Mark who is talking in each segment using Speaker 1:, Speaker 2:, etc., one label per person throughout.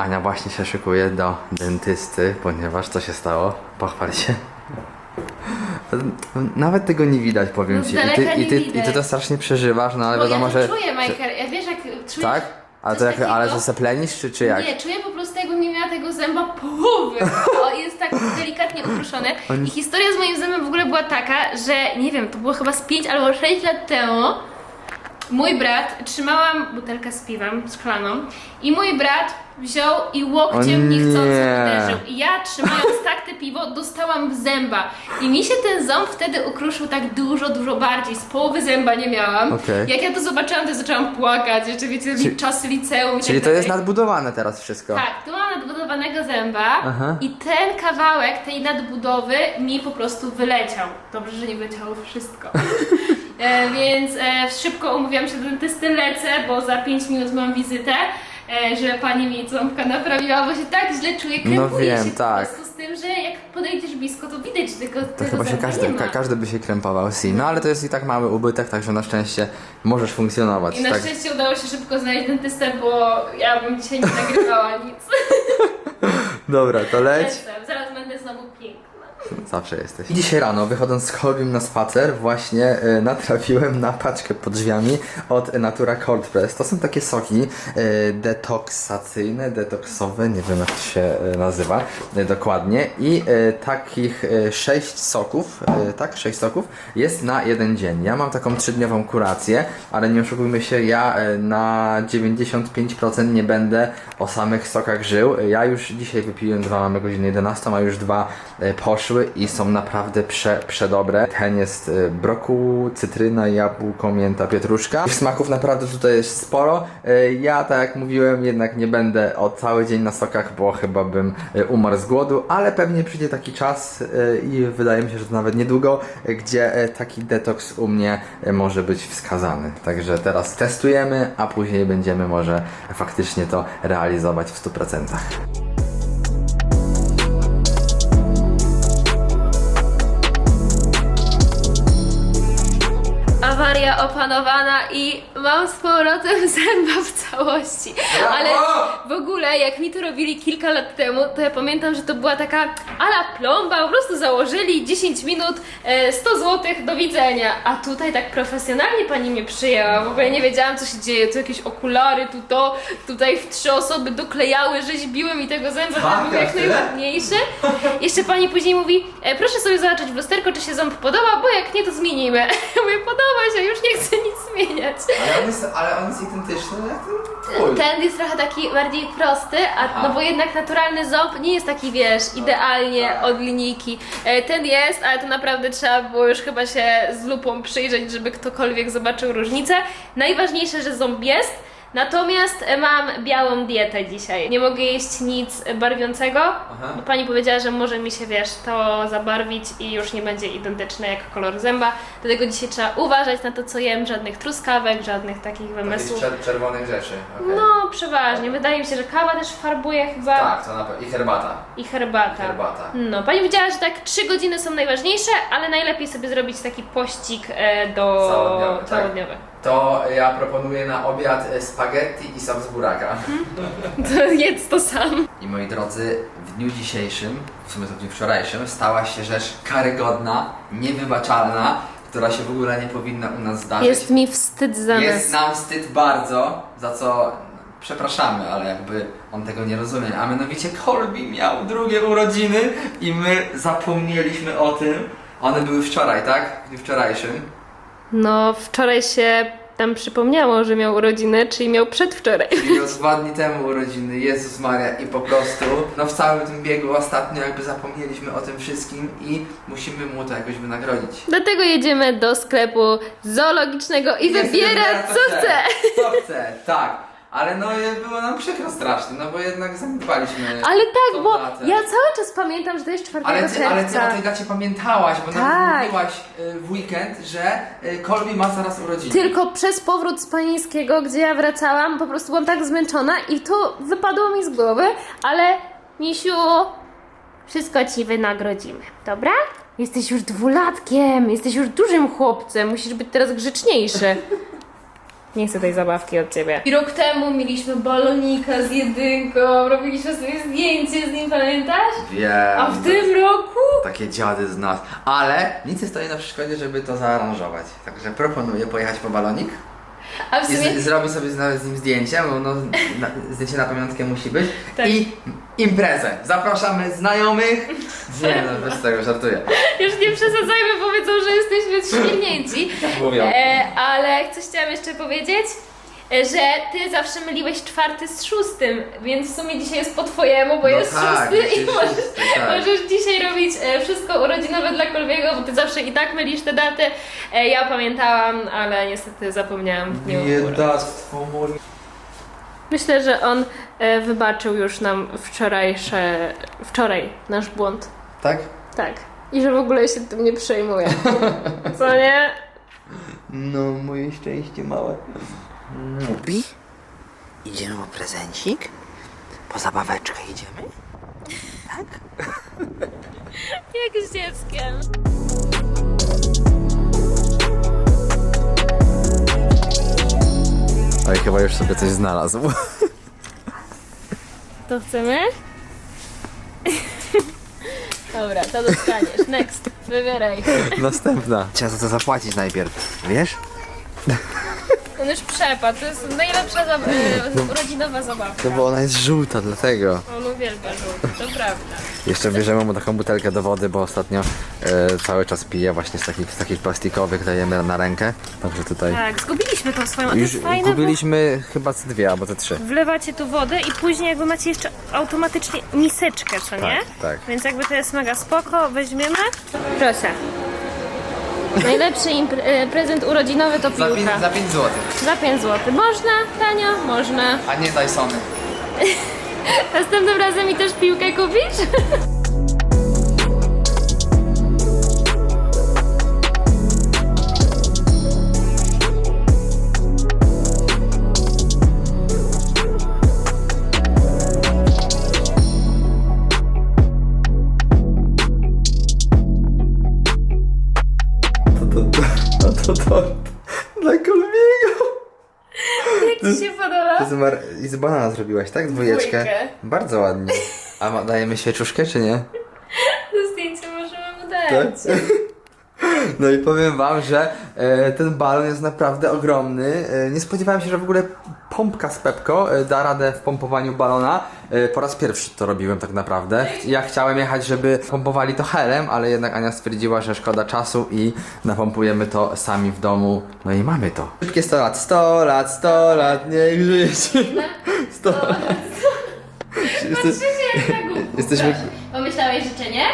Speaker 1: Ania właśnie się szykuje do dentysty, ponieważ co się stało? Pochwal się. Nawet tego nie widać, powiem
Speaker 2: No z
Speaker 1: ci. I ty, i,
Speaker 2: nie
Speaker 1: ty, I ty
Speaker 2: widać.
Speaker 1: to strasznie przeżywasz, no ale
Speaker 2: Bo
Speaker 1: wiadomo,
Speaker 2: ja to
Speaker 1: że.
Speaker 2: czuję, Michael. Ja wiesz, jak czujesz...
Speaker 1: tak? Ale to
Speaker 2: coś
Speaker 1: jak, ale
Speaker 2: takiego?
Speaker 1: seplenisz, czy, czy jak?
Speaker 2: Nie, czuję po prostu jakbym nie miała tego zęba połowy. O, jest tak delikatnie ukruszone.
Speaker 1: On-
Speaker 2: I historia z moim zębem w ogóle była taka, że nie wiem, to było chyba z 5 albo 6 lat temu. Mój brat, trzymałam butelkę z piwem, szklaną i mój brat wziął i łokciem
Speaker 1: O
Speaker 2: niechcący
Speaker 1: nie.
Speaker 2: uderzył. I ja trzymając tak te piwo dostałam w zęba. I mi się ten ząb wtedy ukruszył tak dużo, dużo bardziej. Z połowy zęba nie miałam.
Speaker 1: Okej.
Speaker 2: Jak ja to zobaczyłam, to zaczęłam płakać. Jeszcze wiecie,
Speaker 1: Czyli-
Speaker 2: czas liceum i
Speaker 1: Czyli
Speaker 2: tak
Speaker 1: to jest
Speaker 2: dalej.
Speaker 1: nadbudowane teraz wszystko.
Speaker 2: Tak, tu mam nadbudowanego zęba
Speaker 1: Aha.
Speaker 2: i ten kawałek tej nadbudowy mi po prostu wyleciał. Dobrze, że nie wyleciało wszystko. e, więc e, szybko umówiłam się do dentysty, lecę, bo za 5 minut mam wizytę. E, że pani mi ząbka naprawiła, bo się tak źle czuję, krępuję
Speaker 1: No wiem,
Speaker 2: się
Speaker 1: tak.
Speaker 2: po prostu z tym, że jak podejdziesz blisko, to widać tego,
Speaker 1: To
Speaker 2: tego
Speaker 1: chyba się każdy, ka, każdy by się krępował, si. No ale to jest i tak mały ubytek, także na szczęście możesz funkcjonować.
Speaker 2: I na
Speaker 1: tak?
Speaker 2: szczęście udało się szybko znaleźć dentystę, bo ja bym dzisiaj nie nagrywała nic.
Speaker 1: Dobra, to leć.
Speaker 2: Lecę, zaraz będę znowu.
Speaker 1: Zawsze jesteś. I dzisiaj rano, wychodząc z Kolbim na spacer, właśnie e, natrafiłem na paczkę pod drzwiami od Natura Cold Press. To są takie soki e, detoksacyjne, detoksowe, nie wiem jak to się e, nazywa e, dokładnie. I e, takich e, sześć soków, e, tak, sześć soków jest na jeden dzień. Ja mam taką trzydniową kurację, ale nie oszukujmy się, ja e, na 95% nie będę o samych sokach żył. Ja już dzisiaj wypiłem dwa, mamy godzinę 11, a już dwa e, poszły i są naprawdę prze, przedobre. Ten jest e, brokuł, cytryna, jabłko, mięta, pietruszka. Tych smaków naprawdę tutaj jest sporo. E, Ja, tak jak mówiłem, jednak nie będę o cały dzień na sokach, bo chyba bym e, umarł z głodu, ale pewnie przyjdzie taki czas i wydaje mi się, że to nawet niedługo, gdzie taki detoks u mnie może być wskazany. Także teraz testujemy, a później będziemy może faktycznie to realizować w 100%.
Speaker 2: Awaria opanowana i mam z powrotem zęba w całości. Ale w ogóle, jak mi to robili kilka lat temu, to ja pamiętam, że to była taka ala plomba, po prostu założyli 10 minut, e, 100 zł, do widzenia. A tutaj tak profesjonalnie pani mnie przyjęła, w ogóle nie wiedziałam co się dzieje, tu jakieś okulary, tu to, tutaj w trzy osoby doklejały, rzeźbiły mi tego zęba, żeby był jak najładniejszy. Jeszcze pani później mówi, e, proszę sobie zobaczyć w lusterko, czy się ząb podoba, bo jak nie, to zmienimy. Ja mówię, podoba się, już nie chcę nic zmieniać.
Speaker 1: Ale on jest, ale on jest identyczny jak ten
Speaker 2: Ten jest trochę taki bardziej prosty, a,
Speaker 1: Aha.
Speaker 2: no bo jednak naturalny ząb nie jest taki, wiesz, idealnie
Speaker 1: tak.
Speaker 2: od linijki. E, Ten jest, ale to naprawdę trzeba było już chyba się z lupą przyjrzeć, żeby ktokolwiek zobaczył różnicę. Najważniejsze, że ząb jest, natomiast mam białą dietę dzisiaj. Nie mogę jeść nic barwiącego,
Speaker 1: Aha.
Speaker 2: bo pani powiedziała, że może mi się, wiesz, to zabarwić i już nie będzie identyczne jak kolor zęba. Dlatego dzisiaj trzeba uważać na to, co jem, żadnych truskawek, żadnych takich wymysłów.
Speaker 1: czerwonych rzeczy.
Speaker 2: No, przeważnie. Wydaje mi się, że kawa też farbuje chyba
Speaker 1: Tak, to na pewno. I herbata.
Speaker 2: i herbata.
Speaker 1: Herbata.
Speaker 2: No, pani powiedziała, że tak 3 godziny są najważniejsze, ale najlepiej sobie zrobić taki pościg e, do
Speaker 1: Całodniowy, tak.
Speaker 2: całodniowy.
Speaker 1: To ja proponuję na obiad e, spaghetti i sos z buraka.
Speaker 2: To jedz to sam.
Speaker 1: I moi drodzy, w dniu dzisiejszym, w sumie to w dniu wczorajszym, stała się rzecz karygodna, niewybaczalna, która się w ogóle nie powinna u nas zdarzyć.
Speaker 2: Jest mi wstyd za
Speaker 1: Jest
Speaker 2: nas.
Speaker 1: nam wstyd bardzo, za co przepraszamy, ale jakby on tego nie rozumie. A mianowicie Colby miał drugie urodziny i my zapomnieliśmy o tym. One były wczoraj, tak? W dniu wczorajszym.
Speaker 2: No, wczoraj się tam przypomniało, że miał urodziny, czyli miał przedwczoraj.
Speaker 1: Miał dwa dni temu urodziny, Jezus Maria i po prostu, no w całym tym biegu ostatnio jakby zapomnieliśmy o tym wszystkim i musimy mu to jakoś wynagrodzić.
Speaker 2: Dlatego jedziemy do sklepu zoologicznego i wybiera
Speaker 1: wybiera,
Speaker 2: co chce.
Speaker 1: Co chce, tak. Ale no było nam przykro strasznie, no bo jednak zaniedbaliśmy
Speaker 2: Ale tak,
Speaker 1: tą
Speaker 2: bo
Speaker 1: datę.
Speaker 2: ja cały czas pamiętam, że to jest 4
Speaker 1: Ale ty,
Speaker 2: czerwca.
Speaker 1: ale ty o tej dacie pamiętałaś, bo
Speaker 2: Tak.
Speaker 1: nawet mówiłaś y, w weekend, że y, Colby ma zaraz urodziny.
Speaker 2: Tylko przez powrót z panieńskiego, gdzie ja wracałam, po prostu byłam tak zmęczona i to wypadło mi z głowy, ale Misiu, wszystko ci wynagrodzimy, dobra? Jesteś już dwulatkiem, jesteś już dużym chłopcem, musisz być teraz grzeczniejszy. Nie chcę tej zabawki od ciebie. I rok temu mieliśmy balonika z jedynką, robiliśmy sobie zdjęcie z nim, pamiętasz?
Speaker 1: Wiem.
Speaker 2: A w tym roku?
Speaker 1: Takie dziady z nas. Ale nic nie stoi na przeszkodzie, żeby to zaaranżować. Także proponuję pojechać po balonik
Speaker 2: A w
Speaker 1: i
Speaker 2: sumie
Speaker 1: z, zrobić sobie z, z nim zdjęcie, bo no, na, zdjęcie na pamiątkę musi być.
Speaker 2: Tak.
Speaker 1: I imprezę. Zapraszamy znajomych. Nie no, bez tego żartuję.
Speaker 2: już nie przesadzajmy, powiedzą, że jesteśmy świrnięci.
Speaker 1: Mówią.
Speaker 2: E, ale coś chciałam jeszcze powiedzieć. E, Że ty zawsze myliłeś czwarty z szóstym, więc w sumie dzisiaj jest po twojemu, bo
Speaker 1: No
Speaker 2: jest
Speaker 1: tak,
Speaker 2: szósty i możesz,
Speaker 1: szósty, tak.
Speaker 2: możesz dzisiaj robić e, wszystko urodzinowe dla Kolbiego, bo ty zawsze i tak mylisz te daty. E, ja pamiętałam, ale niestety zapomniałam w dniu.
Speaker 1: Biedactwo moje.
Speaker 2: Myślę, że on wybaczył już nam wczorajsze, wczoraj nasz błąd.
Speaker 1: Tak?
Speaker 2: Tak. I że w ogóle się tym nie przejmuje. Co nie?
Speaker 1: No, moje szczęście małe.
Speaker 3: Mubi? Idziemy po prezencik? Po zabaweczkę idziemy? Tak?
Speaker 2: Jak z dzieckiem.
Speaker 1: Oj, chyba już sobie coś znalazł.
Speaker 2: To chcemy? Dobra, to dostaniesz. Next. Wybieraj.
Speaker 1: Następna.
Speaker 3: Trzeba za to zapłacić najpierw, wiesz?
Speaker 2: On już przepadł. To jest najlepsza zab- e, urodzinowa zabawka.
Speaker 1: No bo ona jest żółta, dlatego.
Speaker 2: On uwielbia żółty, to prawda.
Speaker 1: Jeszcze bierzemy mu taką butelkę do wody, bo ostatnio e, cały czas pije właśnie z takich, z takich plastikowych, dajemy na rękę. Także tutaj
Speaker 2: Tak, zgubiliśmy tą swoją.
Speaker 1: już
Speaker 2: fajne, bo
Speaker 1: kupiliśmy chyba z dwie albo te trzy.
Speaker 2: Wlewacie tu wodę i później jakby macie jeszcze automatycznie miseczkę, co nie?
Speaker 1: tak.
Speaker 2: Więc jakby to jest mega spoko, weźmiemy. Proszę. Najlepszy impre- e, prezent urodzinowy to piłka.
Speaker 1: 5 zł.
Speaker 2: Za 5 zł. Można? Tanio? Można.
Speaker 1: A nie Dysony.
Speaker 2: Następnym razem mi też piłkę kupisz?
Speaker 1: z banana zrobiłaś, tak? Dwójeczkę.
Speaker 2: Dwójkę.
Speaker 1: Bardzo ładnie. A ma, dajemy świeczuszkę, czy nie?
Speaker 2: To zdjęcie możemy mu dać.
Speaker 1: Tak? No i powiem wam, że e, ten balon jest naprawdę ogromny. E, nie spodziewałem się, że w ogóle pompka z Pepko e, da radę w pompowaniu balona. E, po raz pierwszy to robiłem tak naprawdę. Ja chciałem jechać, żeby pompowali to helem, ale jednak Ania stwierdziła, że szkoda czasu i napompujemy to sami w domu. No i mamy to. Szybkie 100 lat, 100 lat, 100 lat, niech żyje. 100 lat. Jesteś, jesteśmy
Speaker 2: Pomyślałeś życzenie?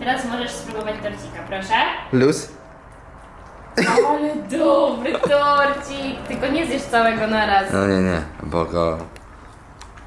Speaker 2: Teraz możesz spróbować torcika, proszę.
Speaker 1: luz.
Speaker 2: Ale dobry torcik! Tylko nie zjesz całego na raz.
Speaker 1: No nie, nie, bo go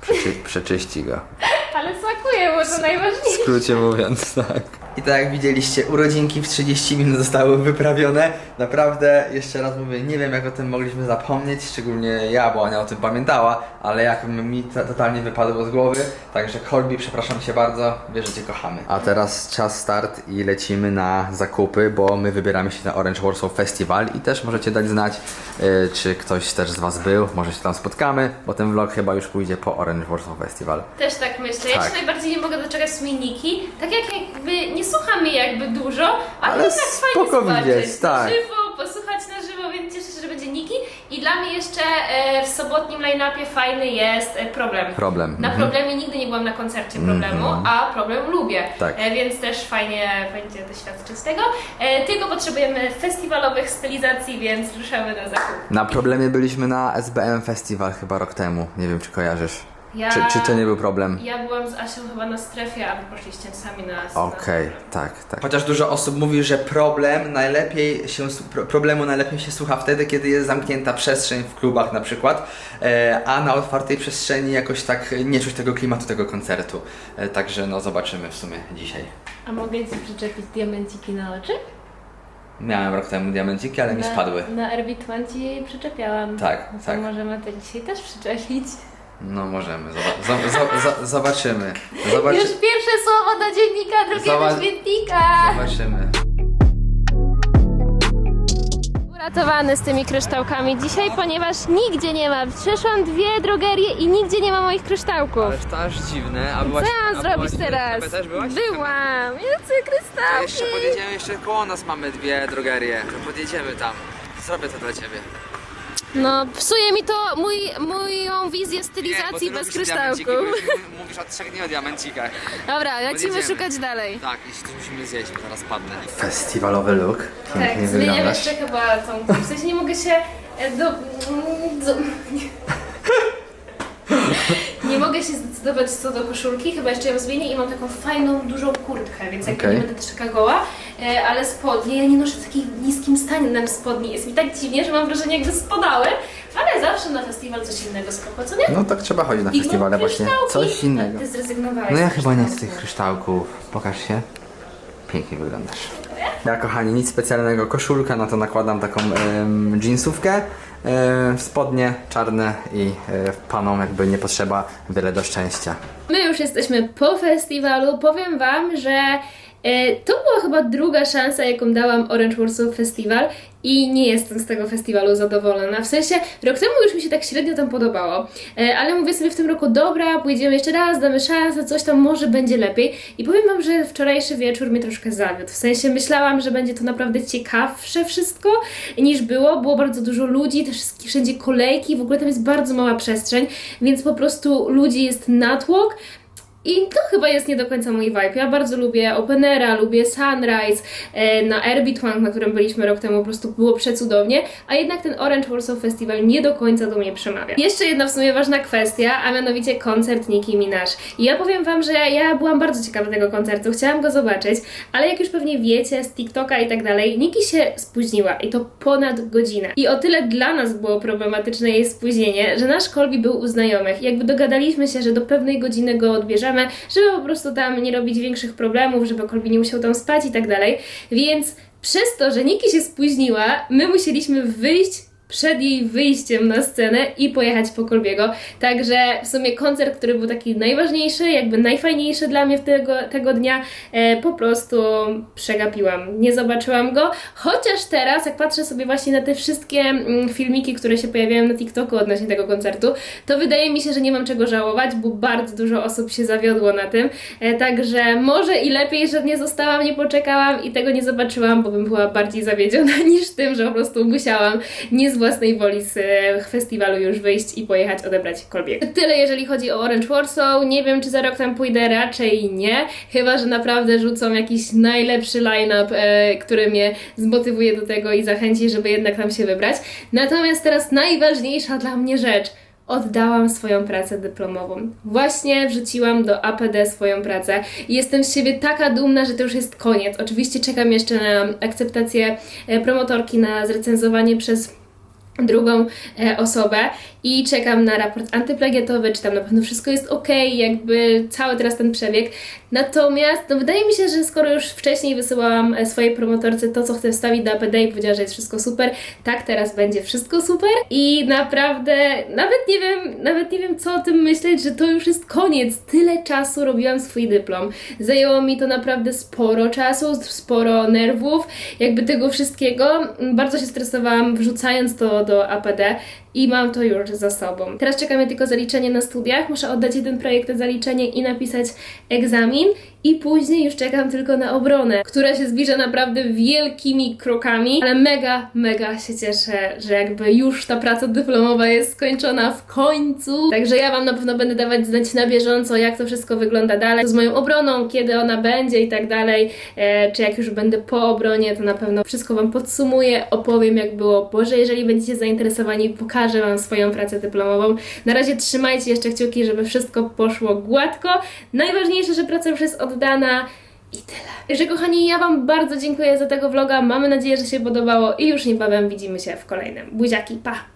Speaker 1: przeczy, przeczyści go.
Speaker 2: Ale smakuje, bo to
Speaker 1: W
Speaker 2: najważniejsze.
Speaker 1: skrócie mówiąc, tak. I tak jak widzieliście, urodzinki w 30 minut zostały wyprawione. Naprawdę, jeszcze raz mówię, nie wiem jak o tym mogliśmy zapomnieć, szczególnie ja, bo Ania o tym pamiętała, ale jak mi to totalnie wypadło z głowy. Także Colby, przepraszam cię bardzo, wiesz, że cię kochamy. A teraz czas start i lecimy na zakupy, bo my wybieramy się na Orange Warsaw Festival i też możecie dać znać, y, czy ktoś też z was był, może się tam spotkamy, bo ten vlog chyba już pójdzie po Orange Warsaw Festival.
Speaker 2: Też tak myślę. Ja
Speaker 1: Tak.
Speaker 2: się najbardziej nie mogę doczekać z miniki. Tak jak jakby nie słucham jej jakby dużo, ale,
Speaker 1: Ale
Speaker 2: jednak fajnie
Speaker 1: spoko
Speaker 2: zobaczyć
Speaker 1: widzieć,
Speaker 2: na
Speaker 1: tak.
Speaker 2: żywo, posłuchać na żywo, więc cieszę się, że będzie Niki. I dla mnie jeszcze e, w sobotnim line-upie fajny jest e, problem.
Speaker 1: Problem.
Speaker 2: Na
Speaker 1: Mhm.
Speaker 2: problemie nigdy nie byłam na koncercie problemu,
Speaker 1: Mhm.
Speaker 2: a problem lubię.
Speaker 1: Tak.
Speaker 2: E, więc też fajnie będzie doświadczyć tego. E, tylko potrzebujemy festiwalowych stylizacji, więc ruszamy na zakup.
Speaker 1: Na problemie byliśmy na SBM Festival chyba rok temu. Nie wiem, czy kojarzysz.
Speaker 2: Ja-
Speaker 1: Czy, czy to nie był problem?
Speaker 2: Ja byłam z Asią chyba na strefie, a wy poszliście sami na
Speaker 1: Okej, tak, tak. Chociaż dużo osób mówi, że problem najlepiej się, pro, problemu najlepiej się słucha wtedy, kiedy jest zamknięta przestrzeń w klubach na przykład, e, a na otwartej przestrzeni jakoś tak nie czuć tego klimatu tego koncertu. E, także no zobaczymy w sumie dzisiaj.
Speaker 2: A mogę Ci przyczepić diamenciki na oczy?
Speaker 1: Miałem rok temu diamenciki, ale mi spadły.
Speaker 2: Na Erbitman Ci przyczepiałam.
Speaker 1: Tak,
Speaker 2: no to
Speaker 1: tak.
Speaker 2: możemy to dzisiaj też przyczepić.
Speaker 1: No możemy, zo- zo- zobaczymy. Zobaczy-
Speaker 2: Już pierwsze słowo do dziennika, drugie
Speaker 1: Zobacz-
Speaker 2: do świetnika.
Speaker 1: zobaczymy.
Speaker 2: Ratowany z tymi kryształkami dzisiaj, ponieważ nigdzie nie ma. Przeszłam dwie drogerie i nigdzie nie ma moich kryształków.
Speaker 3: Ależ to aż dziwne, a
Speaker 2: Co
Speaker 3: byłaś...
Speaker 2: ja mam
Speaker 3: a
Speaker 2: zrobić
Speaker 3: byłaś
Speaker 2: teraz?
Speaker 3: Też byłaś?
Speaker 2: Byłam! Jacy
Speaker 3: To
Speaker 2: kryształki!
Speaker 3: jeszcze podjedziemy, jeszcze koło nas mamy dwie drogerie. To podjedziemy tam. Zrobię to dla ciebie.
Speaker 2: No, psuje mi to mój, moją wizję
Speaker 3: Nie, bo
Speaker 2: stylizacji
Speaker 3: ty
Speaker 2: bez
Speaker 3: m- Mówisz od trzech dni o diamencikach.
Speaker 2: Dobra, lecimy
Speaker 3: Podjedziemy.
Speaker 2: szukać dalej.
Speaker 3: Tak, i coś musimy zjeść, bo zaraz padnę.
Speaker 1: Festiwalowy look.
Speaker 2: Tak,
Speaker 1: Pięknie
Speaker 2: zmieniam
Speaker 1: wyglądasz.
Speaker 2: jeszcze chyba tą. W sensie nie mogę się e, do. Nie mogę się zdecydować co do koszulki, chyba jeszcze ją zmienię i mam taką fajną, dużą kurtkę, więc jakby
Speaker 1: Okej.
Speaker 2: nie będę też taka goła, e, ale spodnie, ja nie noszę w takim niskim stanie na spodni, jest mi tak dziwnie, że mam wrażenie jakby spadały, ale zawsze na festiwal coś innego spoko, co nie?
Speaker 1: No tak trzeba chodzić na
Speaker 2: I
Speaker 1: festiwale właśnie.
Speaker 2: kryształki.
Speaker 1: Coś innego.
Speaker 2: Ty zrezygnowałeś
Speaker 1: No ja
Speaker 2: z
Speaker 1: chyba nie z
Speaker 2: kryształków.
Speaker 1: tych kryształków. Pokaż się. Pięknie wyglądasz. Ja kochani, nic specjalnego. Koszulkę, na to nakładam taką em, jeansówkę. Em, spodnie czarne i e, panom jakby nie potrzeba wiele do szczęścia.
Speaker 2: My już jesteśmy po festiwalu. Powiem Wam, że e, to była chyba druga szansa, jaką dałam Orange Warsaw Festival i nie jestem z tego festiwalu zadowolona. W sensie, rok temu już mi się tak średnio tam podobało, e, ale mówię sobie w tym roku, dobra, pójdziemy jeszcze raz, damy szansę, coś tam może będzie lepiej. I powiem Wam, że wczorajszy wieczór mnie troszkę zawiódł. W sensie myślałam, że będzie to naprawdę ciekawsze wszystko niż było. Było bardzo dużo ludzi, też wszędzie kolejki, w ogóle tam jest bardzo mała przestrzeń, więc po prostu ludzi jest natłok. I to chyba jest nie do końca mój vibe. Ja bardzo lubię Openera, lubię Sunrise, e, na Airbit na którym byliśmy rok temu, po prostu było przecudownie, a jednak ten Orange Warsaw Festival nie do końca do mnie przemawia. Jeszcze jedna w sumie ważna kwestia, a mianowicie koncert Nicki Minaj. I ja powiem Wam, że ja byłam bardzo ciekawa tego koncertu, chciałam go zobaczyć, ale jak już pewnie wiecie z TikToka i tak dalej, Nicki się spóźniła i to ponad godzinę. I o tyle dla nas było problematyczne jej spóźnienie, że nasz Kolbi był u znajomych jakby dogadaliśmy się, że do pewnej godziny go odbierzemy, żeby po prostu tam nie robić większych problemów, żeby Kolbi nie musiał tam spać i tak dalej. Więc przez to, że Niki się spóźniła, my musieliśmy wyjść przed jej wyjściem na scenę i pojechać po Kolbiego. Także w sumie koncert, który był taki najważniejszy, jakby najfajniejszy dla mnie tego, tego dnia, e, po prostu przegapiłam. Nie zobaczyłam go, chociaż teraz, jak patrzę sobie właśnie na te wszystkie mm, filmiki, które się pojawiają na TikToku odnośnie tego koncertu, to wydaje mi się, że nie mam czego żałować, bo bardzo dużo osób się zawiodło na tym. E, także może i lepiej, że nie zostałam, nie poczekałam i tego nie zobaczyłam, bo bym była bardziej zawiedziona niż tym, że po prostu musiałam nie własnej woli z e, festiwalu już wyjść i pojechać odebrać Kolbiego. Tyle jeżeli chodzi o Orange Warsaw. Nie wiem, czy za rok tam pójdę, raczej nie. Chyba, że naprawdę rzucą jakiś najlepszy line-up, e, który mnie zmotywuje do tego i zachęci, żeby jednak tam się wybrać. Natomiast teraz najważniejsza dla mnie rzecz. Oddałam swoją pracę dyplomową. Właśnie wrzuciłam do APD swoją pracę i jestem z siebie taka dumna, że to już jest koniec. Oczywiście czekam jeszcze na akceptację e, promotorki, na zrecenzowanie przez drugą e, osobę i czekam na raport antyplagiatowy, czy tam na pewno wszystko jest ok, jakby cały teraz ten przebieg. Natomiast no, wydaje mi się, że skoro już wcześniej wysyłałam e, swojej promotorce to, co chcę wstawić do APD i powiedziała, że jest wszystko super, tak teraz będzie wszystko super i naprawdę nawet nie wiem, nawet nie wiem co o tym myśleć, że to już jest koniec. Tyle czasu robiłam swój dyplom. Zajęło mi to naprawdę sporo czasu, sporo nerwów, jakby tego wszystkiego. Bardzo się stresowałam wrzucając to do APD i mam to już za sobą. Teraz czeka mnie tylko zaliczenie na studiach. Muszę oddać jeden projekt zaliczenie i napisać egzamin. I później już czekam tylko na obronę, która się zbliża naprawdę wielkimi krokami, ale mega, mega się cieszę, że jakby już ta praca dyplomowa jest skończona w końcu. Także ja Wam na pewno będę dawać znać na bieżąco, jak to wszystko wygląda dalej z moją obroną, kiedy ona będzie i tak dalej. E, czy jak już będę po obronie, to na pewno wszystko Wam podsumuję, opowiem jak było. Boże, jeżeli będziecie zainteresowani, pokażę Wam swoją pracę dyplomową. Na razie trzymajcie jeszcze kciuki, żeby wszystko poszło gładko. Najważniejsze, że praca już jest oddana. I tyle. Także kochani, ja Wam bardzo dziękuję za tego vloga. Mamy nadzieję, że się podobało i już niebawem widzimy się w kolejnym. Buziaki, pa!